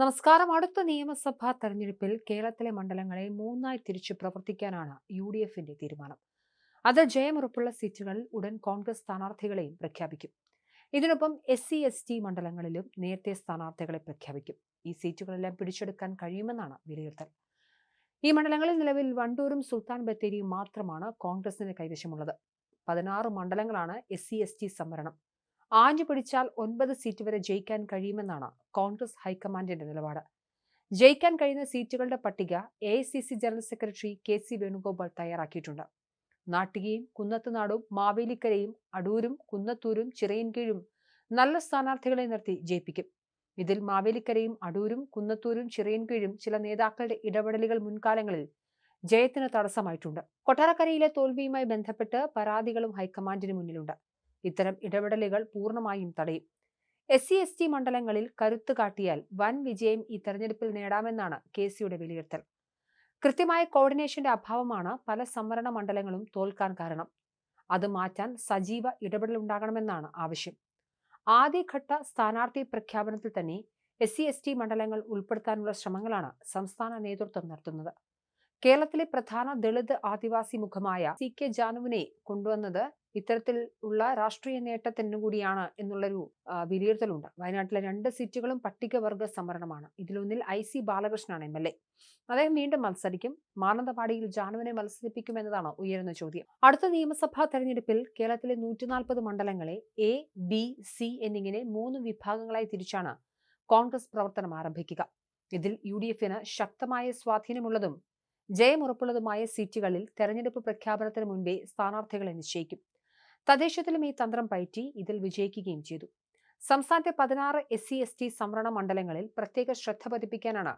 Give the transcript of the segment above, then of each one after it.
നമസ്കാരം. അടുത്ത നിയമസഭാ തെരഞ്ഞെടുപ്പിൽ കേരളത്തിലെ മണ്ഡലങ്ങളെ മൂന്നായി തിരിച്ചു പ്രവർത്തിക്കാനാണ് യു ഡി എഫിന്റെ തീരുമാനം. അത് ജയമുറപ്പുള്ള സീറ്റുകളിൽ ഉടൻ കോൺഗ്രസ് സ്ഥാനാർത്ഥികളെയും പ്രഖ്യാപിക്കും. ഇതിനൊപ്പം എസ് സി എസ് ടി മണ്ഡലങ്ങളിലും നേരത്തെ സ്ഥാനാർത്ഥികളെ പ്രഖ്യാപിക്കും. ഈ സീറ്റുകളെല്ലാം പിടിച്ചെടുക്കാൻ കഴിയുമെന്നാണ് വിലയിരുത്തൽ. ഈ മണ്ഡലങ്ങളിൽ നിലവിൽ വണ്ടൂരും സുൽത്താൻ ബത്തേരിയും മാത്രമാണ് കോൺഗ്രസിന്റെ കൈവശമുള്ളത്. പതിനാറ് മണ്ഡലങ്ങളാണ് എസ് സി എസ് ടി സംവരണം. ആഞ്ഞു പിടിച്ചാൽ ഒൻപത് സീറ്റ് വരെ ജയിക്കാൻ കഴിയുമെന്നാണ് കോൺഗ്രസ് ഹൈക്കമാൻഡിന്റെ നിലപാട്. ജയിക്കാൻ കഴിയുന്ന സീറ്റുകളുടെ പട്ടിക A general secretary K C Venugopal തയ്യാറാക്കിയിട്ടുണ്ട്. നാട്ടികയും കുന്നത്തുനാടും മാവേലിക്കരയും അടൂരും കുന്നത്തൂരും ചിറയൻകീഴും നല്ല സ്ഥാനാർത്ഥികളെ നിർത്തി ജയിപ്പിക്കും. ഇതിൽ മാവേലിക്കരയും അടൂരും കുന്നത്തൂരും ചിറയൻകീഴും ചില നേതാക്കളുടെ ഇടപെടലുകൾ മുൻകാലങ്ങളിൽ ജയത്തിന് തടസ്സമായിട്ടുണ്ട്. കൊട്ടാരക്കരയിലെ തോൽവിയുമായി ബന്ധപ്പെട്ട് പരാതികളും ഹൈക്കമാൻഡിന് മുന്നിലുണ്ട്. ഇത്തരം ഇടപെടലുകൾ പൂർണമായും തടയും. എസ് സി എസ് ടി മണ്ഡലങ്ങളിൽ കരുത്ത് കാട്ടിയാൽ വൻ വിജയം ഈ തെരഞ്ഞെടുപ്പിൽ നേടാമെന്നാണ് കെ സിയുടെ വിലയിരുത്തൽ. കൃത്യമായ കോർഡിനേഷന്റെ അഭാവമാണ് പല സംവരണ മണ്ഡലങ്ങളും തോൽക്കാൻ കാരണം. അത് മാറ്റാൻ സജീവ ഇടപെടൽ ഉണ്ടാകണമെന്നാണ് ആവശ്യം. ആദ്യഘട്ട സ്ഥാനാർത്ഥി പ്രഖ്യാപനത്തിൽ തന്നെ എസ് സി മണ്ഡലങ്ങൾ ഉൾപ്പെടുത്താനുള്ള ശ്രമങ്ങളാണ് സംസ്ഥാന നേതൃത്വം നടത്തുന്നത്. കേരളത്തിലെ പ്രധാന ദളിത് ആദിവാസി മുഖമായ സി കെ ജാനുവിനെ കൊണ്ടുവന്നത് ഇത്തരത്തിൽ ഉള്ള രാഷ്ട്രീയ നേട്ടത്തിന് കൂടിയാണ് എന്നുള്ളൊരു വിലയിരുത്തലുണ്ട്. വയനാട്ടിലെ രണ്ട് സീറ്റുകളും പട്ടികവർഗ സംവരണമാണ്. ഇതിലൊന്നിൽ ഐ സി ബാലകൃഷ്ണനാണ് എം എൽ എ. അദ്ദേഹം വീണ്ടും മത്സരിക്കും. മാനന്തവാടിയിൽ ജാനുവിനെ മത്സരിപ്പിക്കുമെന്നതാണ് ഉയരുന്ന ചോദ്യം. അടുത്ത നിയമസഭാ തെരഞ്ഞെടുപ്പിൽ കേരളത്തിലെ നൂറ്റിനാൽപ്പത് മണ്ഡലങ്ങളെ എ ബി സി എന്നിങ്ങനെ മൂന്ന് വിഭാഗങ്ങളായി തിരിച്ചാണ് കോൺഗ്രസ് പ്രവർത്തനം ആരംഭിക്കുക. ഇതിൽ യു ഡി എഫിന് ശക്തമായ സ്വാധീനമുള്ളതും ജയമുറപ്പുള്ളതുമായ സീറ്റുകളിൽ തെരഞ്ഞെടുപ്പ് പ്രഖ്യാപനത്തിന് മുൻപേ സ്ഥാനാർത്ഥികളെ നിശ്ചയിക്കും. തദ്ദേശത്തിലും ഈ തന്ത്രം പയറ്റി ഇതിൽ വിജയിക്കുകയും ചെയ്തു. സംസ്ഥാനത്തെ പതിനാറ് എസ് സി എസ് ടി സംവരണ മണ്ഡലങ്ങളിൽ പ്രത്യേക ശ്രദ്ധ പതിപ്പിക്കാനാണ്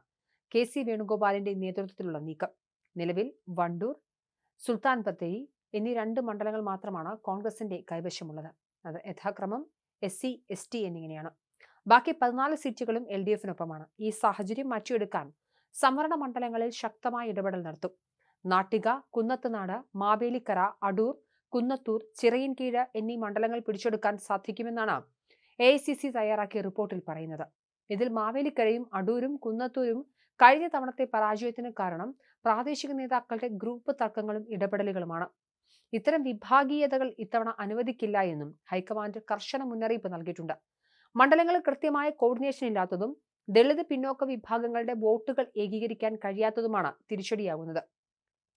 കെ സി വേണുഗോപാലിന്റെ നേതൃത്വത്തിലുള്ള നീക്കം. നിലവിൽ വണ്ടൂർ സുൽത്താൻ ബത്തേരി എന്നീ രണ്ട് മണ്ഡലങ്ങൾ മാത്രമാണ് കോൺഗ്രസിന്റെ കൈവശമുള്ളത്. അത് യഥാക്രമം എസ് സി എസ് ടി എന്നിങ്ങനെയാണ്. ബാക്കി പതിനാല് സീറ്റുകളും എൽ ഡി എഫിനൊപ്പമാണ്. ഈ സാഹചര്യം മാറ്റിയെടുക്കാൻ സംവരണ മണ്ഡലങ്ങളിൽ ശക്തമായ ഇടപെടൽ നടത്തും. നാട്ടിക കുന്നത്തുനാട് മാവേലിക്കര അടൂർ കുന്നത്തൂർ ചിറയിൻകീഴ് എന്നീ മണ്ഡലങ്ങൾ പിടിച്ചെടുക്കാൻ സാധിക്കുമെന്നാണ് എ സി സി തയ്യാറാക്കിയ റിപ്പോർട്ടിൽ പറയുന്നത്. ഇതിൽ മാവേലിക്കരയും അടൂരും കുന്നത്തൂരും കഴിഞ്ഞ തവണത്തെ പരാജയത്തിന് കാരണം പ്രാദേശിക നേതാക്കളുടെ ഗ്രൂപ്പ് തർക്കങ്ങളും ഇടപെടലുകളുമാണ്. ഇത്തരം വിഭാഗീയതകൾ ഇത്തവണ അനുവദിക്കില്ല എന്നും ഹൈക്കമാൻഡ് കർശന മുന്നറിയിപ്പ് നൽകിയിട്ടുണ്ട്. മണ്ഡലങ്ങളിൽ കൃത്യമായ കോർഡിനേഷൻ ഇല്ലാത്തതും ദളിത് പിന്നോക്ക വിഭാഗങ്ങളുടെ വോട്ടുകൾ ഏകീകരിക്കാൻ കഴിയാത്തതുമാണ് തിരിച്ചടിയാകുന്നത്.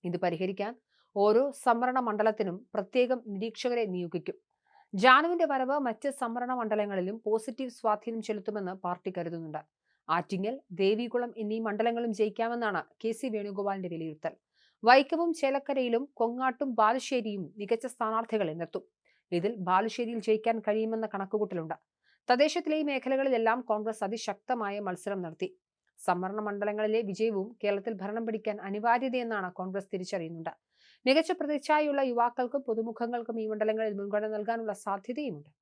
ഇത് പരിഹരിക്കാൻ ഓരോ സംവരണ മണ്ഡലത്തിനും പ്രത്യേകം നിരീക്ഷകരെ നിയോഗിക്കും. ജാനുവിന്റെ വരവ് മറ്റ് സംവരണ മണ്ഡലങ്ങളിലും പോസിറ്റീവ് സ്വാധീനം ചെലുത്തുമെന്ന് പാർട്ടി കരുതുന്നുണ്ട്. ആറ്റിങ്ങൽ ദേവികുളം എന്നീ മണ്ഡലങ്ങളും ജയിക്കാമെന്നാണ് കെ സി വേണുഗോപാലിന്റെ വിലയിരുത്തൽ. വൈക്കവും ചേലക്കരയിലും കൊങ്ങാട്ടും ബാലുശ്ശേരിയും മികച്ച സ്ഥാനാർത്ഥികളെ നിർത്തും. ഇതിൽ ബാലുശ്ശേരിയിൽ ജയിക്കാൻ കഴിയുമെന്ന കണക്കുകൂട്ടലുണ്ട്. തദ്ദേശത്തിലെ ഈ മേഖലകളിലെല്ലാം കോൺഗ്രസ് അതിശക്തമായ മത്സരം നടത്തി. സംവരണ മണ്ഡലങ്ങളിലെ വിജയവും കേരളത്തിൽ ഭരണം പിടിക്കാൻ അനിവാര്യതയെന്നാണ് കോൺഗ്രസ് തിരിച്ചറിയുന്നുണ്ട് മികച്ച പ്രതിച്ഛായുള്ള യുവാക്കൾക്കും പുതുമുഖങ്ങൾക്കും ഈ മണ്ഡലങ്ങളിൽ മുൻഗണന നൽകാനുള്ള സാധ്യതയുമുണ്ട്.